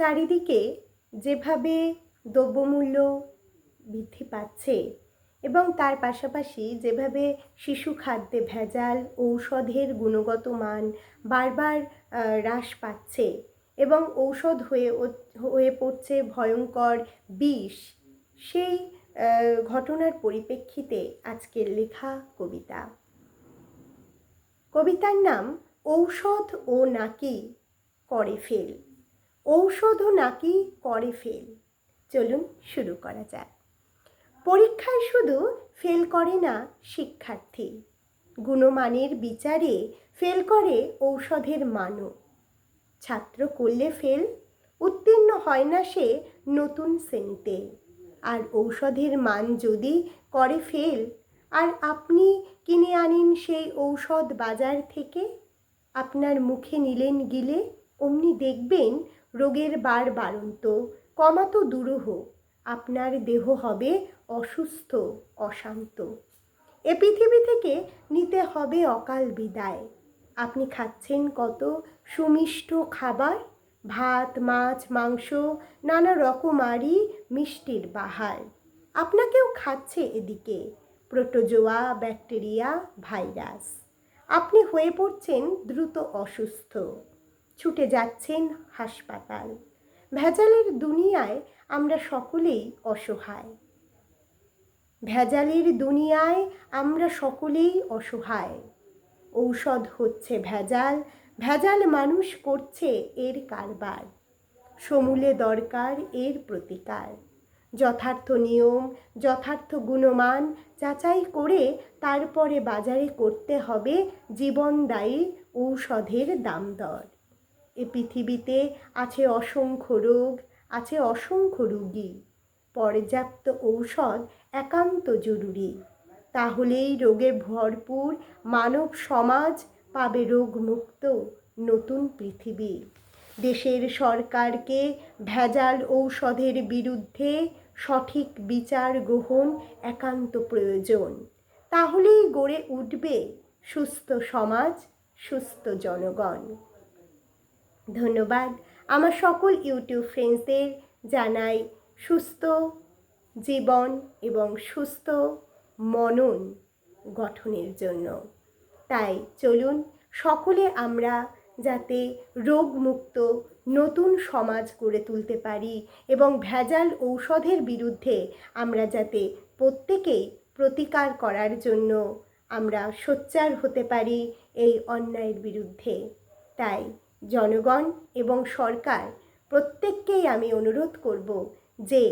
চারিদিকে যেভাবে দ্রব্যমূল্য বৃদ্ধি পাচ্ছে এবং তার পাশাপাশি যেভাবে শিশু খাদ্যে ভেজাল ঔষধের গুণগত মান বারবার হ্রাস পাচ্ছে এবং ঔষধ হয়ে হয়ে পড়ছে ভয়ঙ্কর বিষ, সেই ঘটনার পরিপ্রেক্ষিতে আজকের লেখা কবিতা। কবিতার নাম ঔষধ ও নাকি করে ফেল। ঔষধও নাকি করে ফেল। চলুন শুরু করা যাক। পরীক্ষায় শুধু ফেল করে না শিক্ষার্থী। গুণমানের বিচারে ফেল করে ঔষধের মানও। ছাত্র করলে ফেল, উত্তীর্ণ হয় না সে নতুন শ্রেণীতে। আর ঔষধের মান যদি করে ফেল, আর আপনি কিনে আনেন সেই ঔষধ বাজার থেকে, আপনার মুখে নিলেন গিলে, অমনি দেখবেন রোগের বার বাড়ন্ত কমাতো দুরূহ, আপনার দেহ হবে অসুস্থ, অশান্ত। এ পৃথিবী থেকে নিতে হবে অকাল বিদায়। আপনি খাচ্ছেন কত সুমিষ্ট খাবার? ভাত, মাছ, মাংস, নানা রকমারি মিষ্টির বাহার। আপনাকেও খাচ্ছে এদিকে প্রোটোজোয়া, ব্যাকটেরিয়া, ভাইরাস। আপনি হয়ে পড়ছেন দ্রুত অসুস্থ। ছুটে যাচ্ছেন হাসপাতাল। ভেজালের দুনিয়ায় আমরা সকলেই অসহায়। ভেজালের দুনিয়ায় আমরা সকলেই অসহায়। ঔষধ হচ্ছে ভেজাল ভেজাল মানুষ করছে এর কারবার। সমূলে দরকার এর প্রতিকার। যথার্থ নিয়ম, যথার্থ গুণমান যাচাই করে তারপরে বাজারে করতে হবে জীবনদায়ী ঔষধের দাম দর। এ পৃথিবীতে আছে অসংখ্য রোগ, আছে অসংখ্য রুগী। পর্যাপ্ত ঔষধ একান্ত জরুরি। তাহলেই রোগে ভরপুর মানব সমাজ পাবে রোগমুক্ত নতুন পৃথিবী। দেশের সরকারকে ভেজাল ঔষধের বিরুদ্ধে সঠিক বিচার গ্রহণ একান্ত প্রয়োজন। তাহলেই গড়ে উঠবে সুস্থ সমাজ, সুস্থ জনগণ। ধন্যবাদ। আমার সকল ইউটিউব ফ্রেন্ডসদের জানাই সুস্থ জীবন এবং সুস্থ মনন গঠনের জন্য। তাই চলুন, সকলে আমরা যাতে রোগমুক্ত নতুন সমাজ গড়ে তুলতে পারি এবং ভেজাল ঔষধের বিরুদ্ধে আমরা যাতে প্রত্যেকেই প্রতিকার করার জন্য আমরা সোচ্চার হতে পারি এই অন্যায়ের বিরুদ্ধে। তাই জনগণ এবং সরকার প্রত্যেককেই আমি অনুরোধ করব যে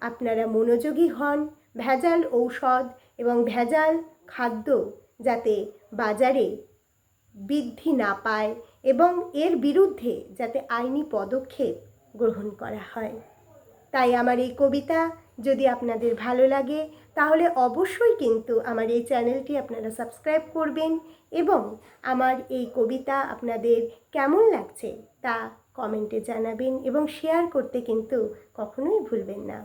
আপনারা মনোযোগী হন, ভেজাল ঔষধ এবং ভেজাল খাদ্য যাতে বাজারে বৃদ্ধি না পায় এবং এর বিরুদ্ধে যাতে আইনি পদক্ষেপ গ্রহণ করা হয়। তাই আমার এই কবিতা যদি আপনাদের ভালো লাগে, তাহলে অবশ্যই কিন্তু আমার এই চ্যানেলটি আপনারা সাবস্ক্রাইব করবেন এবং আমার এই কবিতা আপনাদের কেমন লাগছে তা কমেন্টে জানাবেন এবং শেয়ার করতে কিন্তু কখনোই ভুলবেন না।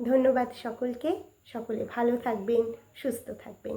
ধন্যবাদ সকলকে, সকলে ভালো থাকবেন, সুস্থ থাকবেন।